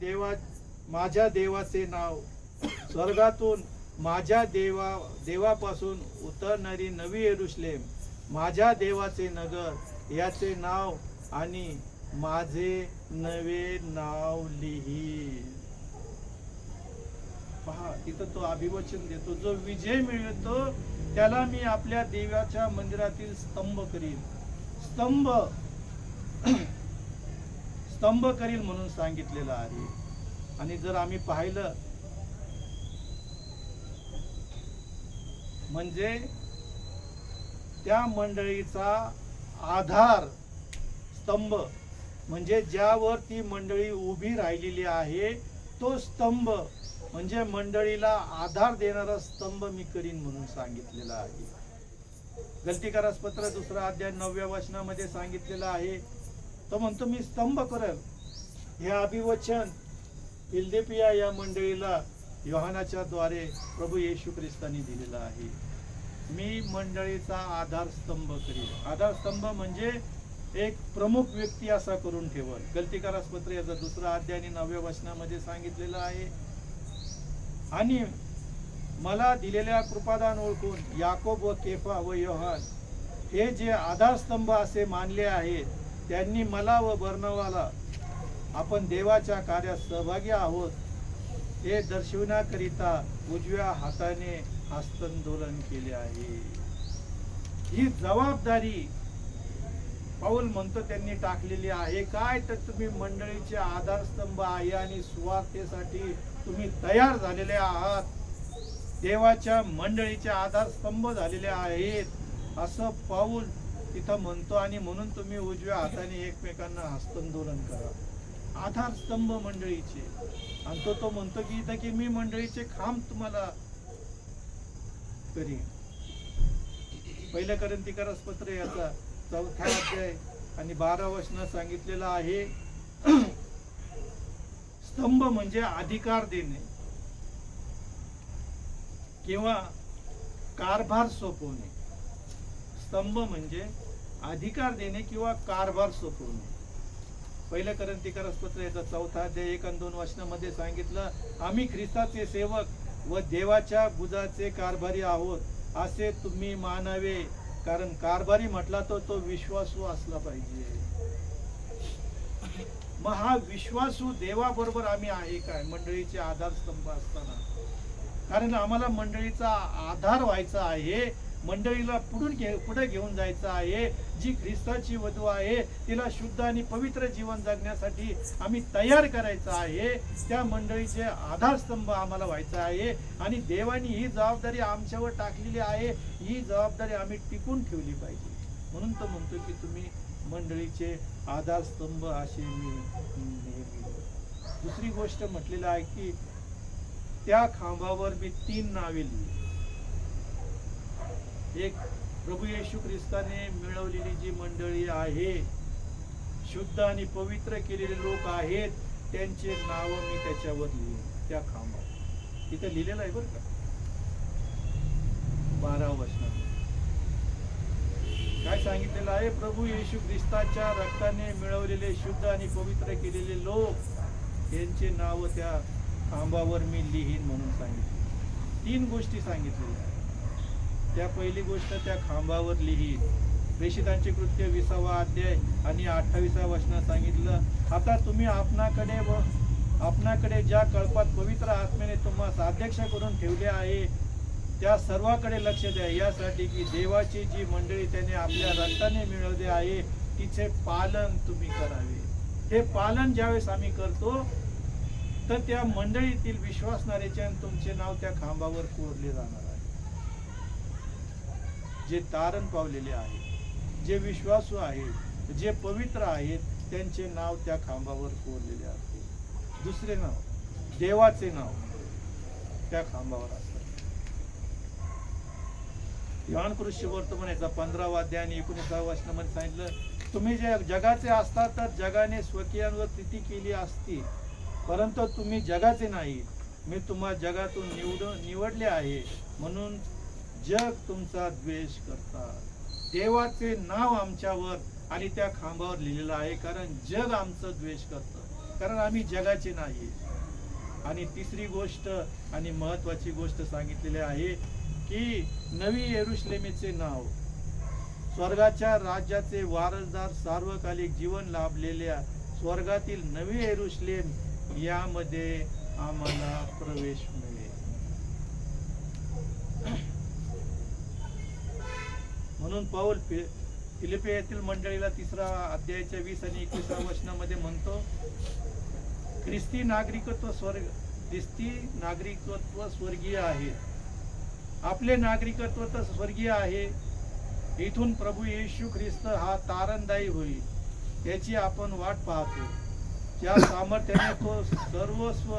देवा माझ्या देवाचे नाव. स्वर्गातून माझ्या देवा देवापासून उतरणारी नवी एरुश्लेम माझ्या देवाचे नगर याचे नाव आणि माझे नवे नाव लिही पहा तिथं तो अभिवचन देतो. जो विजय मिळतो त्याला मी आपल्या देवाच्या मंदिरातील स्तंभ करीन. स्तंभ स्तंभ करील म्हणून सांगितलेलं आहे. आणि जर आम्ही पाहिलं म्हणजे त्या मंडळीचा आधार स्तंभ म्हणजे ज्यावर ती मंडळी उभी राहिलेली आहे तो स्तंभ म्हणजे मंडळीला आधार देणारा स्तंभ मी करीन म्हणून सांगितलेला आहे. गलतीकारास पत्र दुसरा अध्याय नवव्या वचनामध्ये सांगितलेलं आहे. तो म्हणतो मी स्तंभ करेल. हे अभिवचन इल्देपिया या मंडळीला योहानाच्या द्वारे प्रभू येशू ख्रिस्तानी दिलेला आहे. मी मंडळीचा आधार स्तंभ करील आधार स्तंभ म्हणजे एक प्रमुख व्यक्ती असा करून ठेवल. गलतीकारास पत्र याचा दुसरा अध्याय आणि नवव्या वचनामध्ये सांगितलेलं आहे. आणि मला दिलेल्या कृपादान ओळखून याकोब व केफा व योहान हे जे आधारस्तंभ असे मानले आहेत त्यांनी मला व बर्नवाला आपण देवाच्या कार्यात सहभागी आहोत. हे दर्शविण्याकरिता उजव्या हाताने हस्तांदोलन केले आहे. ही जबाबदारी पाऊल म्हणतो त्यांनी टाकलेली आहे. काय तर तुम्ही मंडळीचे आधारस्तंभ आहे आणि सुवार्थेसाठी तुम्ही तयार झालेले आहात. देवाच्या मंडळीचे आधारस्तंभ झालेले आहेत. असं पाऊल तिथं म्हणतो आणि म्हणून तुम्ही उजव्या हाताने एकमेकांना हस्तांदोलन करा. आधारस्तंभ मंडळीचे. आणि तो तो म्हणतो की इथं की मी मंडळीचे खांब तुम्हाला करीन. पहिल्या करंतिकारस पत्र याचा चौथा अध्याय आणि बारा वचन सांगितलेलं आहे. स्तंभ म्हणजे अधिकार देणे. किंवा कारभार सोपवणे. स्तंभ म्हणजे अधिकार देणे किंवा कारभार सोपवणे. पहिलं करंतिकारस पत्र याचा चौथा अध्याय एक आणि दोन वचनामध्ये सांगितलं आम्ही ख्रिस्ताचे सेवक व देवाच्या बुजाचे कारभारी आहोत असे तुम्ही मानावे. कारण कारभारी म्हटला तर तो विश्वासू असला पाहिजे. मग हा विश्वासू देवाबरोबर आम्ही आहे काय? मंडळीचे आधारस्तंभ असताना. कारण आम्हाला मंडळीचा आधार व्हायचा आहे मंडळीला पुढून घे पुढे घेऊन जायचं आहे. जी ख्रिस्ताची वधू आहे तिला शुद्ध आणि पवित्र जीवन जगण्यासाठी आम्ही तयार करायचं आहे. त्या मंडळीचे आधारस्तंभ आम्हाला व्हायचा आहे. आणि देवानी ही जबाबदारी आमच्यावर टाकलेली आहे. ही जबाबदारी आम्ही टिकून ठेवली पाहिजे. म्हणून तो म्हणतो की तुम्ही मंडळीचे आधारस्तंभ असे मी नेहमी दुसरी गोष्ट म्हटलेलं आहे की त्या खांबावर मी तीन नावे लिहिली. एक प्रभू येशू ख्रिस्ताने मिळवलेली जी मंडळी आहे शुद्ध आणि पवित्र केलेले लोक आहेत त्यांचे नाव मी त्याच्यावर लिहिले त्या खांबावर. तिथं लिहिलेलं आहे बरं का? बारा वचनात काय सांगितलेलं आहे? प्रभू येशू ख्रिस्ताच्या रक्ताने मिळवलेले शुद्ध आणि पवित्र केलेले लोक यांचे नाव त्या खांबावर मी लिहीन म्हणून सांगितले. तीन गोष्टी सांगितलेल्या आहेत. त्या पहिली गोष्ट त्या खांबावर लिही. प्रेषितांचे कृत्य विसावा अध्याय आणि अठ्ठावीसा वचनात सांगितलं. आता तुम्ही आपणाकडे व आपणाकडे ज्या कळपात पवित्र आत्म्याने तुम्हाला अध्यक्ष करून ठेवले आहे त्या सर्वाकडे लक्ष द्या. यासाठी की देवाची जी मंडळी त्याने आपल्या रक्ताने मिळवले आहे तिचे पालन तुम्ही करावे. हे पालन ज्यावेळेस आम्ही करतो तर त्या मंडळीतील विश्वासणाऱ्याचे आणि तुमचे नाव त्या खांबावर कोरले जाणार जे तारण पावलेले आहेत जे विश्वासू आहेत जे पवित्र आहेत त्यांचे नाव त्या खांबावर कोरलेले असते. दुसरे नाव देवाचे नाव त्या खांबावर असतात योहान वर्तमान याचा पंधरावा अध्याय आणि एकोणीसाव्या वचनामध्ये सांगितलं तुम्ही जे जगाचे असता तर जगाने स्वकीयांवर प्रीती केली असती. परंतु तुम्ही जगाचे नाही. मी तुम्हा जगातून निवड निवडले आहे. म्हणून जग तुमचा द्वेष करतात. देवाचे नाव आमच्यावर आणि त्या खांबावर लिहिलेलं आहे कारण जग आमचं द्वेष करतं. कारण आम्ही जगाचे नाही. आणि तिसरी गोष्ट आणि महत्वाची गोष्ट सांगितलेली आहे की नवी एरुश्लेमेचे नाव. स्वर्गाच्या राज्याचे वारसदार सार्वकालिक जीवन लाभलेल्या स्वर्गातील नवी एरुश्लेम यामध्ये आम्हाला प्रवेश मिळेल. म्हणून पाऊल फि- येथील मंडळीला तिसरा अध्यायाच्या वीस आणि एकविसा वचनामध्ये म्हणतो ख्रिस्ती नागरिकत्व स्वर्ग ख्रिस्ती नागरिकत्व स्वर्गीय आहे. आपले नागरिकत्व तर स्वर्गीय आहे. इथून प्रभू येशू ख्रिस्त हा तारणदायी होईल. त्याची आपण वाट पाहतो. ज्या सामर्थ्याने तो सर्वस्व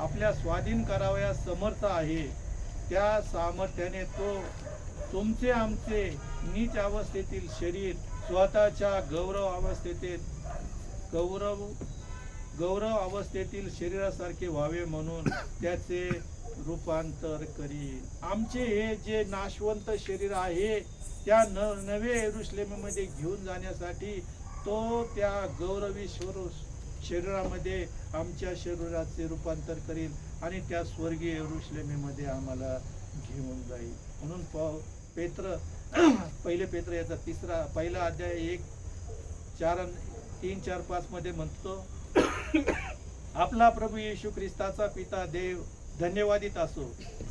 आपल्या स्वाधीन करावयास समर्थ आहे त्या सामर्थ्याने तो तुमचे आमचे नीच अवस्थेतील शरीर स्वतःच्या गौरव अवस्थेतील गौरव गौरव अवस्थेतील शरीरासारखे व्हावे म्हणून त्याचे रूपांतर करील आमचे हे जे नाशवंत शरीर आहे त्या न नवे एरुश्लेमेमध्ये घेऊन जाण्यासाठी तो त्या गौरवी शरीरामध्ये आमच्या शरीराचे रूपांतर करील आणि त्या स्वर्गीय एरुश्लेमेमध्ये आम्हाला घेऊन जाईल. म्हणून पाहू पेत्र पहिले पेत्र याचा तिसरा पहिला अध्याय एक चार तीन चार पाच मध्ये म्हणतो आपला प्रभू येशू ख्रिस्ताचा पिता देव धन्यवादित असो.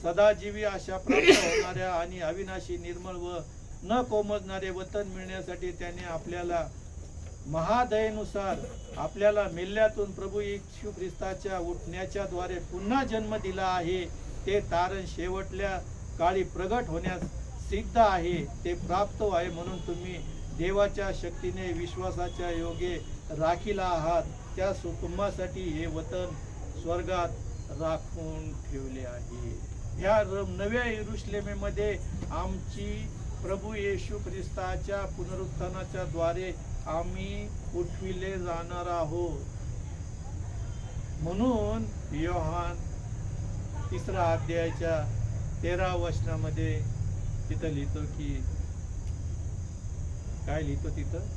सदाजीवी आशा प्राप्त होणाऱ्या आणि अविनाशी निर्मळ व न कोमजणारे वतन मिळण्यासाठी त्याने आपल्याला महादयेनुसार आपल्याला मेल्यातून प्रभू येशू ख्रिस्ताच्या उठण्याच्या द्वारे पुन्हा जन्म दिला आहे. ते तारण शेवटल्या काळी प्रगट होण्यास सिद्ध आहे ते प्राप्त आहे म्हणून तुम्ही देवाच्या शक्तीने विश्वासाच्या योगे राखीला आहात. त्या सुकुंबासाठी हे वतन स्वर्गात राखून ठेवले आहे. ह्या नव्या इरुश्लेमेमध्ये आमची प्रभू येशू ख्रिस्ताच्या पुनरुत्थानाच्या द्वारे आम्ही उठविले जाणार आहोत. म्हणून योहान तिसरा अध्यायाच्या तेरा वचनामध्ये तिथं लिहितो की काय लिहितो तिथं?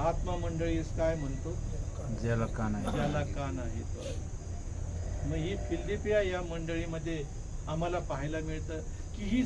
आत्मा मंडळीस काय म्हणतो? ज्याला कान आहे. ज्याला कान आहे. तो मग ही फिल्डिपिया या मंडळीमध्ये आम्हाला पाहायला मिळतं की ही